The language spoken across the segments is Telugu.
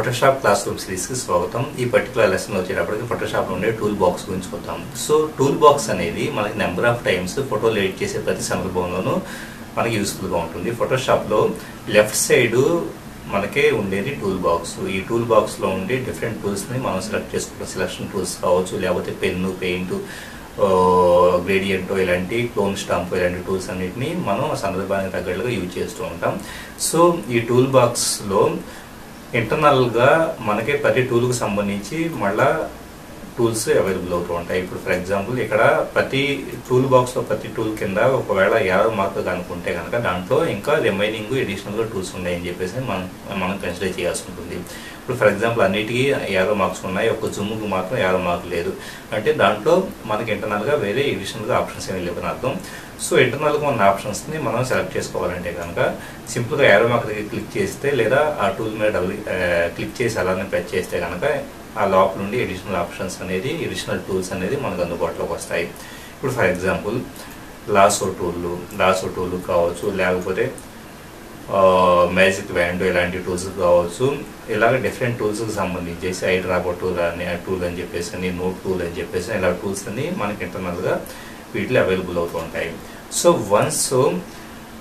ఫోటోషాప్ క్లాస్ రూమ్ సిరీస్కి స్వాగతం. ఈ పర్టికులర్ లెసన్ వచ్చేటప్పటికి ఫోటోషాప్లో ఉండే టూల్ బాక్స్ గురించి చూద్దాం సో టూల్ బాక్స్ అనేది మనకి నెంబర్ ఆఫ్ టైమ్స్ ఫోటోలు ఎడిట్ చేసే ప్రతి సందర్భంలోనూ మనకి యూస్ఫుల్గా ఉంటుంది. ఫోటోషాప్లో లెఫ్ట్ సైడ్ మనకే ఉండేది టూల్ బాక్స్ ఈ టూల్ బాక్స్లో ఉండే డిఫరెంట్ టూల్స్ని మనం సెలెక్ట్ చేసుకుంటాం. సెలక్షన్ టూల్స్ కావచ్చు లేకపోతే పెన్ను పెయింట్ గ్రేడియంట్ ఇలాంటి క్లోన్ స్టాంప్ ఇలాంటి టూల్స్ అన్నిటిని మనం సందర్భానికి తగ్గట్టుగా యూజ్ చేస్తూ ఉంటాం. సో ఈ టూల్ బాక్స్లో ఇంటర్నల్గా మనకి ప్రతి టూల్కి సంబంధించి మళ్ళా టూల్స్ అవైలబుల్ అవుతూ ఉంటాయి. ఇప్పుడు ఫర్ ఎగ్జాంపుల్ ఇక్కడ ప్రతి టూల్ బాక్స్లో ప్రతి టూల్ కింద ఒకవేళ యారో మార్క్ కనుక్కుంటే కనుక దాంట్లో ఇంకా రిమైనింగ్ ఎడిషనల్గా టూల్స్ ఉన్నాయని చెప్పేసి మనం మనం కన్సిడర్ చేయాల్సి ఉంటుంది. ఇప్పుడు ఫర్ ఎగ్జాంపుల్ అన్నిటికీ యాభై మార్క్స్ ఉన్నాయి. ఒక జుమ్ముకు మాత్రం యాభై మార్క్ లేదు. అంటే దాంట్లో మనకి ఇంటర్నల్గా వేరే ఎడిషనల్గా ఆప్షన్స్ ఏమీ లేవని అర్థం. సో ఇంటర్నల్గా ఉన్న ఆప్షన్స్ని మనం సెలెక్ట్ చేసుకోవాలంటే కనుక సింపుల్గా యారో మార్క్ దగ్గర క్లిక్ చేస్తే లేదా ఆ టూల్ మీద డబుల్ క్లిక్ చేసి అలానే ప్రెస్ చేస్తే కనుక ఆ లోపల నుండి ఎడిషనల్ ఆప్షన్స్ అనేది ఎడిషనల్ టూల్స్ అనేది మనకు అందుబాటులోకి వస్తాయి. ఇప్పుడు ఫర్ ఎగ్జాంపుల్ లాసో టూళ్ళు లాసో టూల్ కావచ్చు లేకపోతే మ్యాజిక్ వ్యాండ్ ఇలాంటి టూల్స్ కావచ్చు. ఇలాగ డిఫరెంట్ టూల్స్కి సంబంధించేసి ఐడ్రాబో టూల్ అని టూల్ అని చెప్పేసి అని నోట్ టూల్ అని చెప్పేసి ఇలా టూల్స్ అన్ని మనకి ఇంటర్నల్గా వీటిలో అవైలబుల్ అవుతూ ఉంటాయి. సో వన్స్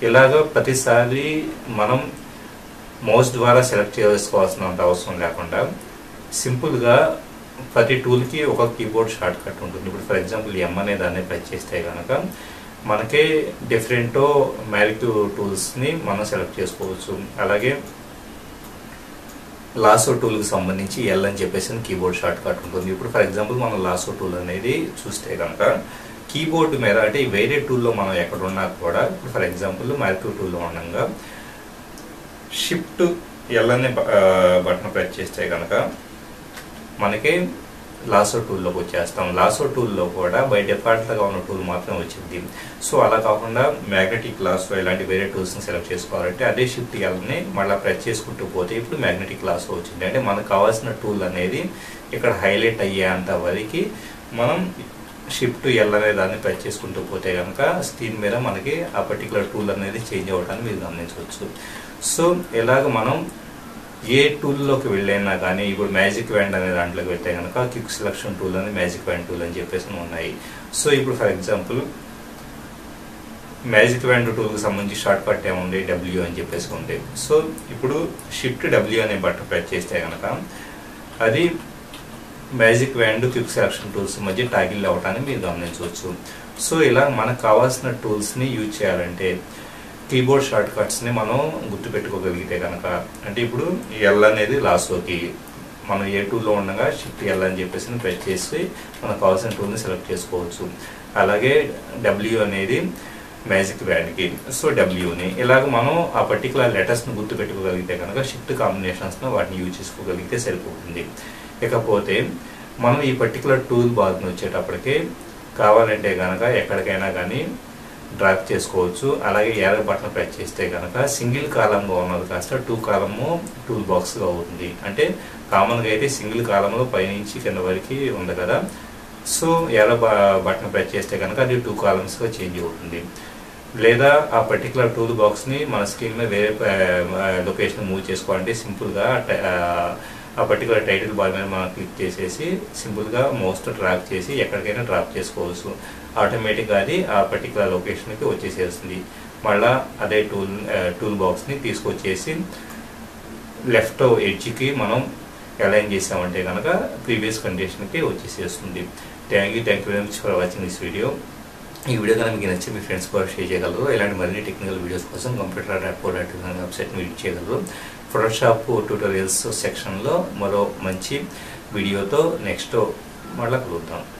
ఇలాగ ప్రతిసారి మనం మౌస్ ద్వారా సెలెక్ట్ చేసుకోవాల్సినంత అవసరం లేకుండా సింపుల్గా ప్రతి టూల్కి ఒక కీబోర్డ్ షార్ట్ కట్ ఉంటుంది. ఇప్పుడు ఫర్ ఎగ్జాంపుల్ ఎం అనే దాన్ని ప్రెస్ చేస్తే కనుక మనకే డిఫరెంట్ మ్యారిక్యూ టూల్స్ని మనం సెలెక్ట్ చేసుకోవచ్చు. అలాగే లాసో టూల్కి సంబంధించి ఎల్ అని చెప్పేసి కీబోర్డ్ షార్ట్ కట్ ఉంటుంది. ఇప్పుడు ఫర్ ఎగ్జాంపుల్ మనం లాసో టూల్ అనేది చూస్తే కనుక కీబోర్డ్ మీద అంటే వేరే టూల్లో మనం ఎక్కడ ఉన్నా కూడా ఇప్పుడు ఫర్ ఎగ్జాంపుల్ మ్యారిక్ టూల్లో ఉండగా షిఫ్ట్ ఎల్ అనే బటన్ ప్రెస్ చేస్తే కనుక మనకి లాసో టూల్లోకి వచ్చేస్తాం. లాసో టూల్లో కూడా బై డిఫాల్ట్గా ఉన్న టూల్ మాత్రం వచ్చింది. సో అలా కాకుండా మ్యాగ్నెటిక్ లాసో ఇలాంటి వేరే టూల్స్ని సెలెక్ట్ చేసుకోవాలంటే అదే షిఫ్ట్ ఇవ్వాలని మళ్ళీ ప్రెస్ చేసుకుంటూ పోతే ఇప్పుడు మ్యాగ్నెటిక్ లాసో వచ్చింది. అంటే మనకు కావాల్సిన టూల్ అనేది ఇక్కడ హైలైట్ అయ్యేంత వరకు మనం షిఫ్ట్ ఎల్ అనే దాన్ని ప్రెస్ చేసుకుంటూ పోతే కనుక స్క్రీన్ మీద మనకి ఆ పర్టికులర్ టూల్ అనేది చేంజ్ అవ్వడానికి మీరు గమనించవచ్చు. సో ఇలాగ మనం ఏ టూల్లోకి వెళ్ళైనా కానీ ఇప్పుడు మ్యాజిక్ వ్యాండ్ అనే దాంట్లోకి వెళ్తే కనుక క్విక్ సెలక్షన్ టూల్ అని మ్యాజిక్ వ్యాండ్ టూల్ అని చెప్పేసి ఉన్నాయి. సో ఇప్పుడు ఫర్ ఎగ్జాంపుల్ మ్యాజిక్ వ్యాండ్ టూల్కి సంబంధించి షార్ట్ కట్ ఏముంది? డబ్ల్యూ అని చెప్పేసి ఉంది. సో ఇప్పుడు షిఫ్ట్ డబ్ల్యూ అనే బటన్ ప్రెస్ చేస్తే కనుక అది magic wand quick selection tools మధ్య టాగిల్ అవ్వటాన్ని మీరు గమనించవచ్చు. సో ఇలా మనకు కావాల్సిన టూల్స్ని యూజ్ చేయాలంటే కీబోర్డ్ షార్ట్ కట్స్ని మనం గుర్తుపెట్టుకోగలిగితే కనుక అంటే ఇప్పుడు ఎల్ అనేది లాస్ట్లోకి మనం ఏ టూల్లో ఉండగా షిఫ్ట్ ఎల్ అని చెప్పేసి ప్రెస్ చేసి మనకు కావాల్సిన టూల్ని సెలెక్ట్ చేసుకోవచ్చు. అలాగే డబ్ల్యూ అనేది మ్యాజిక్ బ్యాండ్కి సో డబ్ల్యూని ఇలాగ మనం ఆ పర్టికులర్ లెటర్స్ని గుర్తుపెట్టుకోగలిగితే కనుక షిఫ్ట్ కాంబినేషన్స్లో వాటిని యూజ్ చేసుకోగలిగితే సరిపోతుంది. ఇకపోతే మనం ఈ పర్టికులర్ టూల్ బార్ని వచ్చేటప్పటికి కావాలంటే కనుక ఎక్కడికైనా కానీ డ్రాప్ చేసుకోవచ్చు. అలాగే ఏరో బటన్ ప్రెస్ చేస్తే కనుక సింగిల్ కాలంగా ఉన్నది కాస్త టూ కాలము టూల్ బాక్స్గా అవుతుంది. అంటే కామన్గా అయితే సింగిల్ కాలంలో పైనుంచి కింద వరకు ఉంది కదా. సో ఏరో బటన్ ప్రెస్ చేస్తే కనుక అది టూ కాలమ్స్గా చేంజ్ అవుతుంది. లేదా ఆ పర్టికులర్ టూల్ బాక్స్ని మన స్క్రీన్ మీద వేరే లొకేషన్ మూవ్ చేసుకోవాలంటే సింపుల్గా ఆ పర్టికులర్ టైటిల్ బార్ మీద మనం క్లిక్ చేసేసి సింపుల్గా మోస్ట్ డ్రాప్ చేసి ఎక్కడికైనా డ్రాప్ చేసుకోవచ్చు. ఆటోమేటిక్గా అది ఆ పర్టికులర్ లొకేషన్కి వచ్చేసేస్తుంది. మళ్ళా అదే టూల్ టూల్ బాక్స్ని తీసుకొచ్చేసి లెఫ్ట్ ఎడ్జ్కి మనం అలైన్ చేసామంటే కనుక ప్రీవియస్ కండిషన్కి వచ్చేసేస్తుంది. Thank you thank you very much for watching this video ఈ వీడియో కనుక మీకు నచ్చి మీ ఫ్రెండ్స్ కూడా షేర్ చేయగలరు. ఇలాంటి మరిన్ని టెక్నికల్ వీడియోస్ కోసం కంప్యూటర్ డాట్ కో డాట్ వెబ్సైట్ని విజిట్ చేయగలరు. ఫోటోషాప్ ట్యూటోరియల్స్ సెక్షన్లో మరో మంచి వీడియోతో నెక్స్ట్ మళ్ళీ కలుద్దాం.